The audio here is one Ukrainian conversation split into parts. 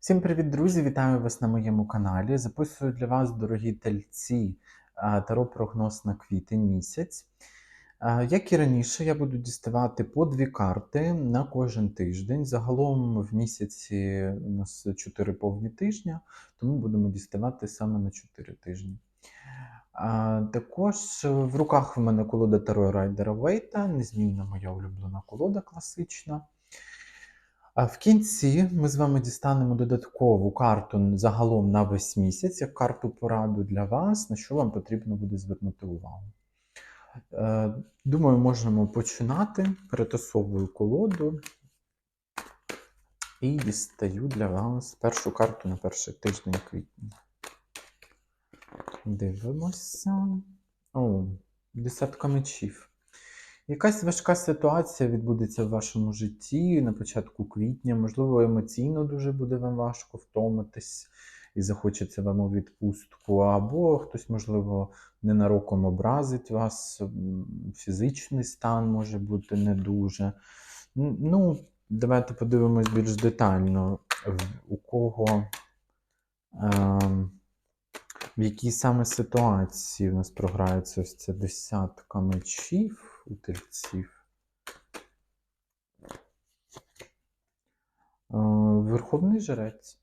Всім привіт, друзі! Вітаю вас на моєму каналі. Записую для вас, дорогі тельці, таро прогноз на квітень місяць. Як і раніше, я буду діставати по дві карти на кожен тиждень. Загалом в місяці у нас 4 повні тижня, тому будемо діставати саме на 4 тижні. Також в руках в мене колода Таро Райдера Вейта, незмінна моя улюблена колода класична. В кінці ми з вами дістанемо додаткову карту загалом на весь місяць, як карту пораду для вас, на що вам потрібно буде звернути увагу. Е, Думаю, можемо починати. Перетасовую колоду і дістаю для вас першу карту на перший тиждень квітня. Дивимося. О, десятка мечів. Якась важка ситуація відбудеться в вашому житті на початку квітня, можливо, емоційно дуже буде вам важко втомитись і захочеться вам у відпустку, або хтось, можливо, ненароком образить вас, фізичний стан може бути не дуже. Ну, давайте подивимось більш детально, у кого. ем, в якій саме ситуації в нас програється ось ця десятка мечів у? Е, Верховний жрець.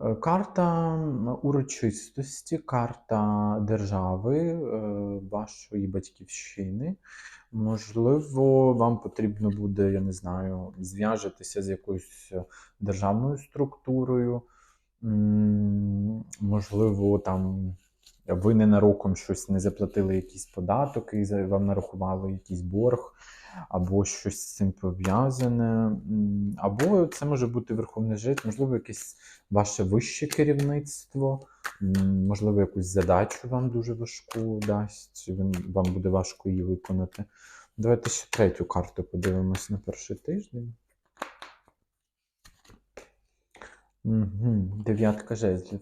Е, Карта урочистості, карта держави, е, вашої батьківщини. Можливо, вам потрібно буде, я не знаю, зв'яжетеся з якоюсь державною структурою. Можливо, там ви ненароком щось не заплатили якийсь податок і вам нарахували якийсь борг, або щось з цим пов'язане. Або це може бути верховний жрець, можливо, якесь ваше вище керівництво, можливо, якусь задачу вам дуже важку дасть, вам буде важко її виконати. Давайте ще третю карту подивимось на перший тиждень. Угу. Дев'ятка жезлів.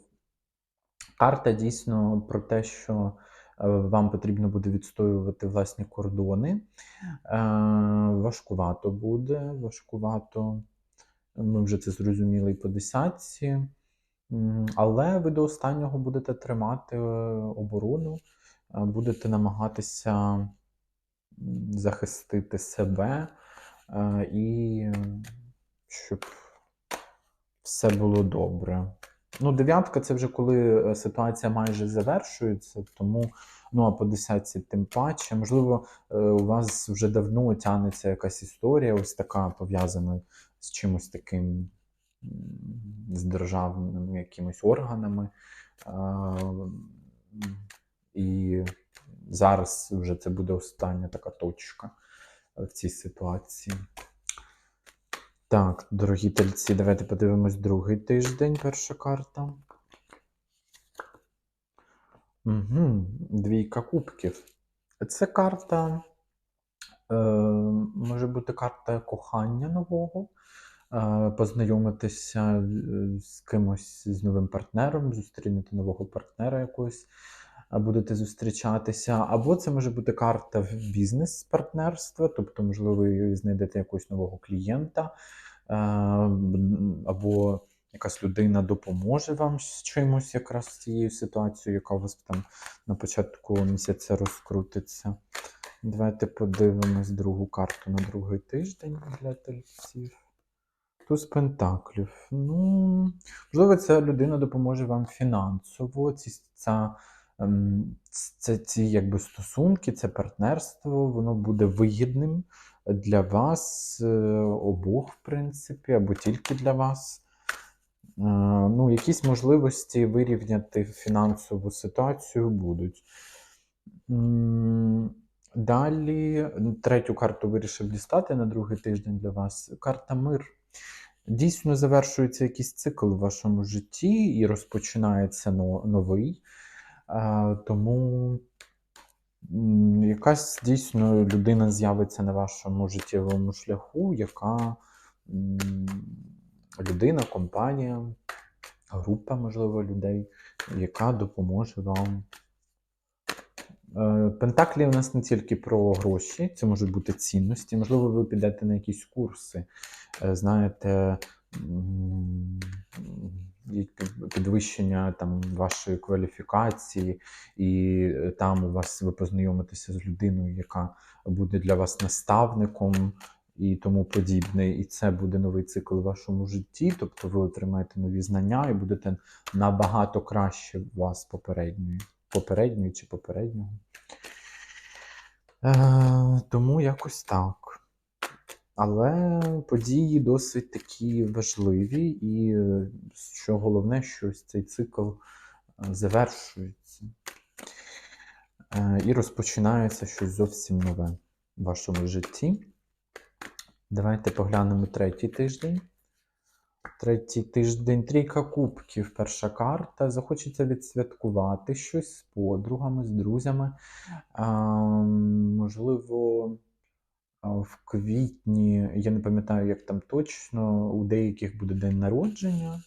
Карта дійсно про те, що е, вам потрібно буде відстоювати власні кордони. Е, Важкувато буде, важкувато. Ми вже це зрозуміли і по десятці. Але ви до останнього будете тримати е, оборону, будете намагатися захистити себе і щоб все було добре. Ну, дев'ятка це вже коли е, ситуація майже завершується, тому ну а по десятці тим паче. Можливо, е, у вас вже давно тягнеться якась історія, ось така пов'язана з чимось таким, з державними якимись органами. І зараз вже це буде остання така точка е, в цій ситуації. Так, дорогі тельці, давайте подивимось другий тиждень, перша карта. Угу, двійка кубків. Це карта, е, може бути карта кохання нового, е, познайомитися з кимось, з новим партнером, зустрінути нового партнера якогось, будете зустрічатися. Або це може бути карта бізнес-партнерства, тобто, можливо, ви знайдете якогось нового клієнта, або якась людина допоможе вам з чимось, якраз з цією ситуацією, яка у вас там на початку місяця розкрутиться. Давайте подивимось другу карту на другий тиждень для тельців. Туз Пентаклів. Ну, можливо, ця людина допоможе вам фінансово. Ця, це, ці якби, стосунки, це партнерство, воно буде вигідним для вас е, обох, в принципі, або тільки для вас. Е, Ну, якісь можливості вирівняти фінансову ситуацію будуть. Далі, третю карту вирішив дістати на другий тиждень для вас. Карта мир. Дійсно завершується якийсь цикл в вашому житті і розпочинається новий. Тому якась дійсно людина з'явиться на вашому життєвому шляху, яка людина, компанія, група, можливо, людей, яка допоможе вам. Е, Пентаклі у нас не тільки про гроші, це можуть бути цінності. Можливо, ви підете на якісь курси, е, знаєте, підвищення там вашої кваліфікації, і е, там у вас ви познайомитеся з людиною, яка буде для вас наставником і тому подібне. І це буде новий цикл у вашому житті. Тобто ви отримаєте нові знання і будете набагато краще вас попередньої, попередньої чи попереднього. Е, тому якось так. Але події досить такі важливі, і що головне, що цей цикл е, завершується. Е, І розпочинається щось зовсім нове в вашому житті. Давайте поглянемо третій тиждень. Третій тиждень трійка кубків, перша карта. Захочеться відсвяткувати щось з подругами, з друзями. А, можливо, в квітні, я не пам'ятаю, як там точно, у деяких буде день народження,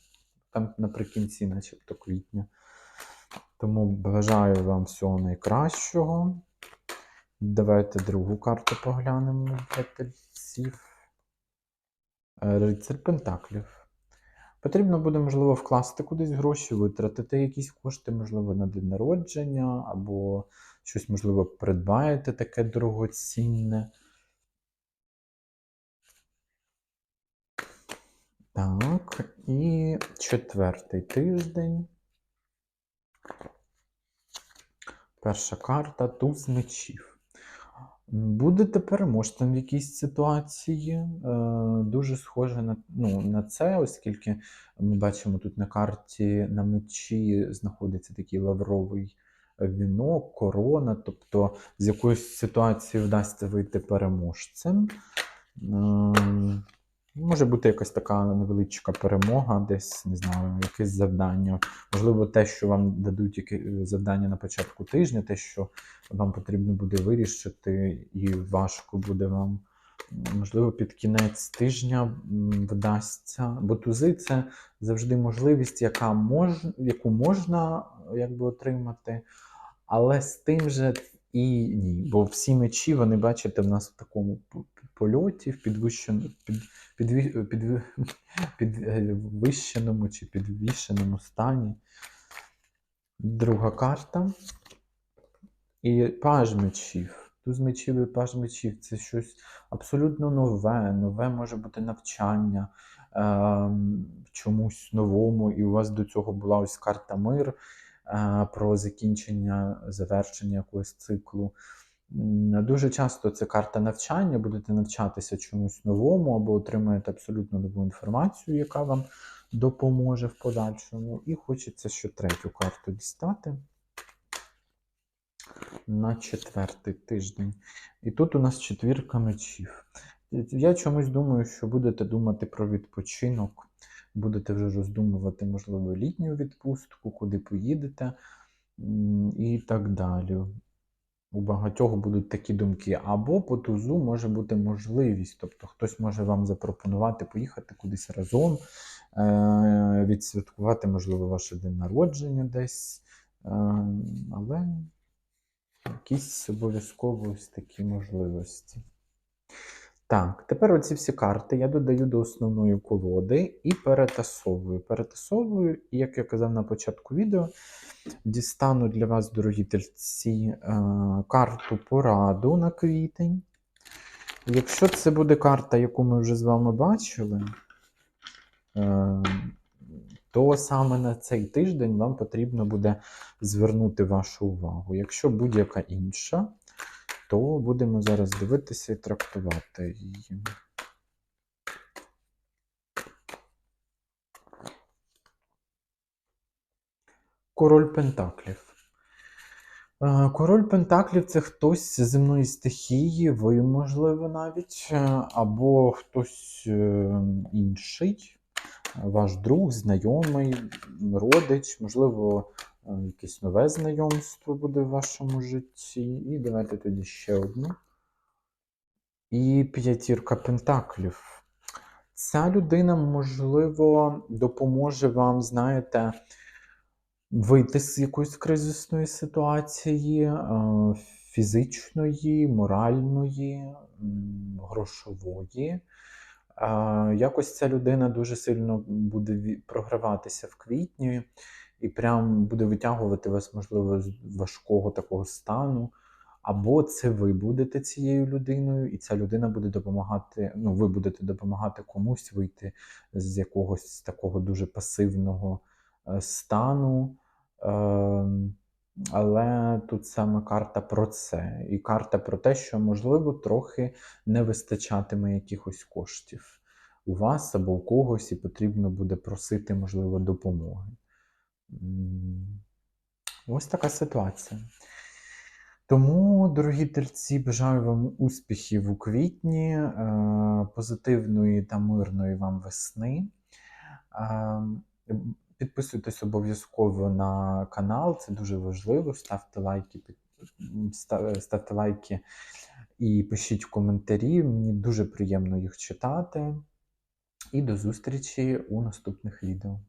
там наприкінці, начебто квітня. Тому бажаю вам всього найкращого. Давайте другу карту поглянемо для тельців. Е, Рицар Пентаклів. Потрібно буде, можливо, вкласти кудись гроші, витратити якісь кошти, можливо, на день народження, або щось, можливо, придбаєте таке дорогоцінне. Так, і четвертий тиждень. Перша карта туз мечів. Будете переможцем в якійсь ситуації. Е, Дуже схоже на, ну, на це, оскільки ми бачимо тут на карті на мечі знаходиться такий лавровий вінок, корона, тобто з якоїсь ситуації вдасться вийти переможцем. Ем, Може бути якась така невеличка перемога, десь, не знаю, якесь завдання. Можливо, те, що вам дадуть яке завдання на початку тижня, те, що вам потрібно буде вирішити, і важко буде вам. Можливо, під кінець тижня вдасться. Бо тузи це завжди можливість, яка мож, яку можна якби, отримати, але з тим же і ні. Бо всі мечі, вони бачите, в нас в такому польоті, в підвищеному, під, підві- підві- підвищеному чи підвішеному стані. Друга карта. І паж мечів. Туз мечів і паж мечів це щось абсолютно нове. Нове може бути навчання ем, чомусь новому. І у вас до цього була ось карта мир е, про закінчення, завершення якогось циклу. Дуже часто це карта навчання, будете навчатися чомусь новому або отримаєте абсолютно нову інформацію, яка вам допоможе в подальшому. І хочеться ще третю карту дістати на четвертий тиждень. І тут у нас четвірка мечів. Я чомусь думаю, що будете думати про відпочинок, будете вже роздумувати, можливо, літню відпустку, куди поїдете і так далі. У багатьох будуть такі думки. Або по тузу може бути можливість, тобто хтось може вам запропонувати поїхати кудись разом, е- відсвяткувати, можливо, ваше день народження десь. Е- але якісь обов'язково ось такі можливості. Так, тепер оці всі карти я додаю до основної колоди і перетасовую. Перетасовую, і як я казав на початку відео, дістану для вас, дорогі тельці, е, карту пораду на квітень. Якщо це буде карта, яку ми вже з вами бачили, е, то саме на цей тиждень вам потрібно буде звернути вашу увагу. Якщо будь-яка інша, то будемо зараз дивитися і трактувати її. Король Пентаклів. Е, Король Пентаклів це хтось з земної стихії, ви, можливо, навіть, е, або хтось е, інший, ваш друг, знайомий, родич, можливо, якесь нове знайомство буде в вашому житті. І давайте тоді ще одну. І п'ятірка Пентаклів. Ця людина, можливо, допоможе вам, знаєте, вийти з якоїсь кризисної ситуації, е, фізичної, моральної, грошової. Якось ця людина дуже сильно буде програватися в квітні і прям буде витягувати вас, можливо, з важкого такого стану. Або це ви будете цією людиною, і ця людина буде допомагати, ну, ви будете допомагати комусь вийти з якогось такого дуже пасивного е, стану. Ем, але тут саме карта про це. І карта про те, що, можливо, трохи не вистачатиме якихось коштів у вас або у когось, і потрібно буде просити, можливо, допомоги. Ось така ситуація. Тому, дорогі тельці, бажаю вам успіхів у квітні, е, позитивної та мирної вам весни. Е, Підписуйтесь обов'язково на канал, це дуже важливо. Ставте лайки, ставте лайки і пишіть коментарі. Мені дуже приємно їх читати. І до зустрічі у наступних відео.